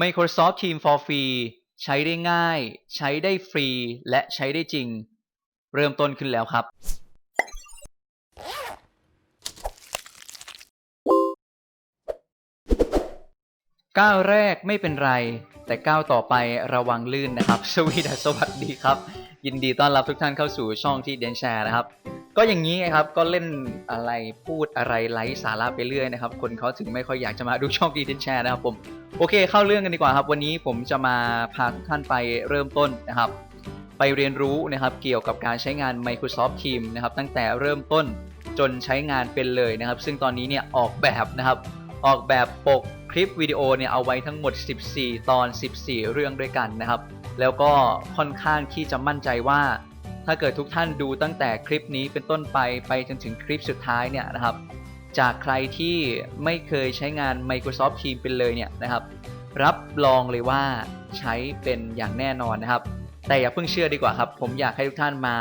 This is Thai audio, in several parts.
Microsoft Teams for Free ใช้ได้ง่าย ใช้ได้ฟรี และใช้ได้จริง เริ่มต้นขึ้นแล้วครับ ก้าวแรกไม่เป็นไร แต่ก้าวต่อไประวังลื่นนะครับ สวีดัสสวัสดีครับ ยินดีต้อนรับทุกท่านเข้าสู่ช่องที่เดนแชร์นะครับ ก็อย่างนี้ครับก็เล่นอะไรพูดอะไรไร้สาระไปเรื่อยนะครับ คนเขาถึงไม่ค่อยอยากจะมาดูช่องที่เดนแชร์นะครับผมโอเคเข้าเรื่องกันดีกว่าครับ วันนี้ผมจะมาพาทุกท่านไปเริ่มต้นนะครับ ไปเรียนรู้นะครับเกี่ยวกับการใช้งาน Microsoft Teams นะครับตั้งแต่เริ่มต้นจนใช้งานเป็นเลยนะครับ ซึ่งตอนนี้เนี่ยออกแบบนะครับ ออกแบบปกคลิปวิดีโอเนี่ยเอาไว้ทั้งหมด 14 ตอน 14 เรื่องด้วยกันนะครับ แล้วก็ค่อนข้างที่จะมั่นใจว่า ถ้าเกิดทุกท่านดูตั้งแต่คลิปนี้เป็นต้นไปไปจนถึงคลิปสุดท้ายเนี่ยนะครับ จากใครที่ไม่เคยใช้งาน Microsoft Teams เป็นเลยเนี่ยนะครับ รับรองเลยว่าใช้เป็นอย่างแน่นอนนะครับ แต่อย่าเพิ่งเชื่อดีกว่าครับ ผมอยากให้ทุกท่านมา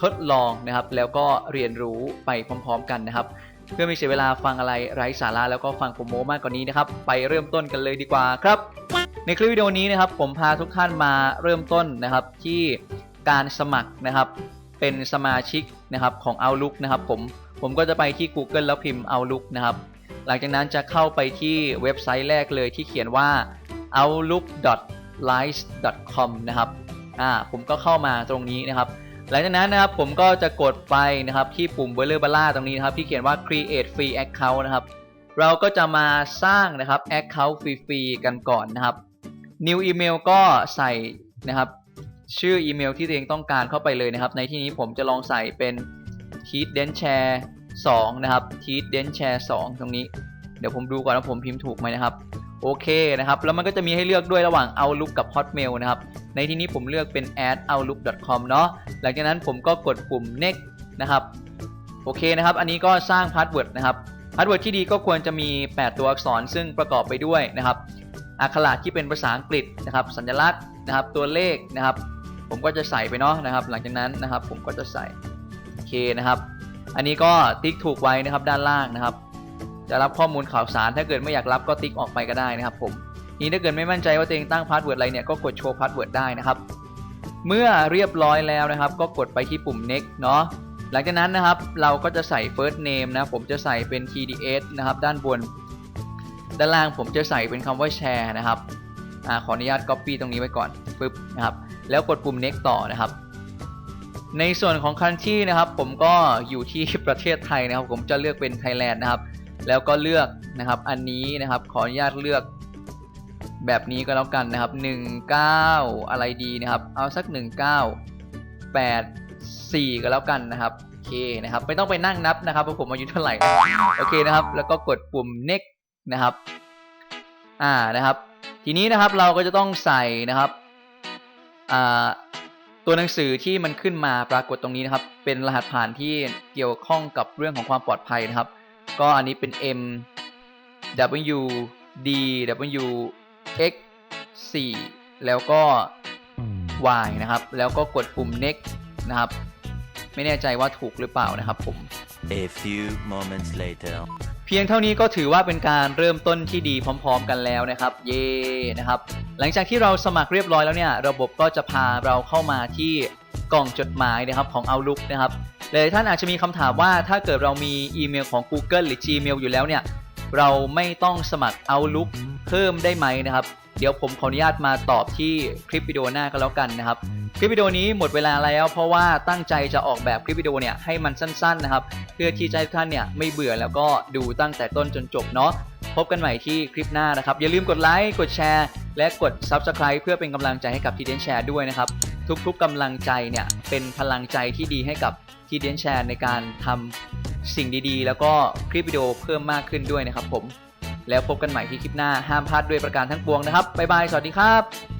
ทดลองนะครับ แล้วก็เรียนรู้ไปพร้อม ๆ กันนะครับ เพื่อไม่เสียเวลาฟังอะไรไร้สาระแล้วก็ฟังผมโมมากกว่านี้นะครับ ไปเริ่มต้นกันเลยดีกว่าครับ ในคลิปวิดีโอนี้นะครับ ผมพาทุกท่านมาเริ่มต้นนะครับที่ การสมัครนะครับเป็นสมาชิกนะครับของ Outlook นะครับผมผมก็จะไปที่ Google แล้วพิมพ์ Outlook นะครับหลังจากนั้นจะเข้าไปที่เว็บไซต์แรกเลยที่เขียนว่า outlook.live.com นะครับอ่าผมก็เข้ามาตรงนี้นะครับ หลังจากนั้นนะครับผมก็จะกดไปนะครับที่ปุ่มเบลเลอร์บล่าตรงนี้นะครับที่เขียนว่า create free account นะครับเราก็จะมาสร้างนะครับ account ฟรีๆกันก่อนนะครับ new email ก็ใส่นะครับ ชื่ออีเมลที่ตัวเองต้องการเข้าไปเลยนะครับ ในที่นี้ผมจะลองใส่เป็น t e a d e n s h a r e 2นะครับ t e a d e n s h a r e 2ตรงนี้ เดี๋ยวผมดูก่อนว่าผมพิมพ์ถูกไหมนะครับ โอเคนะครับ แล้วมันก็จะมีให้เลือกด้วยระหว่าง Outlook กับ Hotmail นะครับ ในที่นี้ผมเลือกเป็น add outlook.com เนาะหลังจากนั้นผมก็กดปุ่ม next นะครับ โอเคนะครับ อันนี้ก็สร้างพาสเวิร์ดนะครับพาสเวิร์ดที่ดีก็ควรจะมี 8 ตัวอักษรซึ่งประกอบไปด้วยนะครับอักขระที่เป็นภาษาอังกฤษนะครับ สัญลักษณ์นะครับ ตัวเลขนะครับ ผมก็จะใส่ไปเนาะนะครับ หลังจากนั้นนะครับ ผมก็จะใส่โอเคนะครับ อันนี้ก็ติ๊กถูกไว้นะครับด้านล่างนะครับ จะรับข้อมูลข่าวสารถ้าเกิดไม่อยากรับก็ติ๊กออกไปก็ได้นะครับผมนี้ถ้าเกิดไม่มั่นใจว่าตัวเองตั้งพาสเวิร์ดอะไรเนี่ยก็กดโชว์พาสเวิร์ดได้นะครับเมื่อเรียบร้อยแล้วนะครับ ก็กดไปที่ปุ่ม next เนาะหลังจากนั้นนะครับเราก็จะใส่ first name นะผมจะใส่เป็น TDS นะครับ ด้านบน ด้านล่างผมจะใส่เป็นคำว่า share นะครับ อ่าขออนุญาต copy ตรงนี้ไว้ก่อนปึ๊บนะครับแล้วกดปุ่ม next ต่อนะครับ ในส่วนของ country นะครับ ผมก็อยู่ที่ประเทศไทยนะครับ ผมจะเลือกเป็น Thailand นะครับ แล้วก็เลือกนะครับ อันนี้นะครับ ขออนุญาตเลือกแบบนี้ก็แล้วกันนะครับ 19 อะไรดีนะครับ เอาสัก 19 8 4 ก็แล้วกันนะครับโอเคนะครับ ไม่ต้องไปนั่งนับนะครับว่าผมอายุเท่าไหร่โอเคนะครับ แล้วก็กดปุ่ม next นะครับ อ่านะครับ ทีนี้นะครับเราก็จะต้องใส่นะครับตัวหนังสือที่มันขึ้นมาปรากฏตรงนี้นะครับ เป็นรหัสผ่านที่เกี่ยวข้องกับเรื่องของความปลอดภัยนะครับ ก็อันนี้เป็น M W D W X 4 แล้วก็ Y นะครับ แล้วก็กดปุ่ม next นะครับ ไม่แน่ใจว่าถูกหรือเปล่านะครับผม A few moments later. เพียงเท่านี้ก็ถือว่าเป็นการเริ่มต้นที่ดีพร้อม ๆ กันแล้วนะครับ เย่นะครับ หลังจากที่เราสมัครเรียบร้อยแล้วเนี่ย ระบบก็จะพาเราเข้ามาที่กล่องจดหมายนะครับของ Outlook นะครับหลายท่านอาจจะมีคำถามว่าถ้าเกิดเรามีอีเมลของ Google หรือ Gmail อยู่แล้วเนี่ย เราไม่ต้องสมัคร Outlook เพิ่มได้ไหมนะครับ เดี๋ยวผมขออนุญาตมาตอบที่คลิปวิดีโอหน้าก็แล้วกันนะครับ คลิปวิดีโอนี้หมดเวลาแล้ว เพราะว่าตั้งใจจะออกแบบคลิปวิดีโอเนี่ยให้มันสั้นๆนะครับ เพื่อที่จะให้ทุกท่านเนี่ยไม่เบื่อแล้วก็ดูตั้งแต่ต้นจนจบเนาะ พบกันใหม่ที่คลิปหน้านะครับ อย่าลืมกดไลค์ กดแชร์ และกด Subscribe เพื่อเป็นกำลังใจให้กับทีเดนแชร์ด้วยนะครับ ทุกๆกำลังใจเนี่ยเป็นพลังใจที่ดีให้กับทีเดนแชร์ในการทำสิ่งดีๆ แล้วก็คลิปวิดีโอเพิ่มมากขึ้นด้วยนะครับผม แล้วพบกันใหม่ที่คลิปหน้าห้ามพลาดด้วยประการทั้งปวงนะครับบ๊ายบายสวัสดีครับ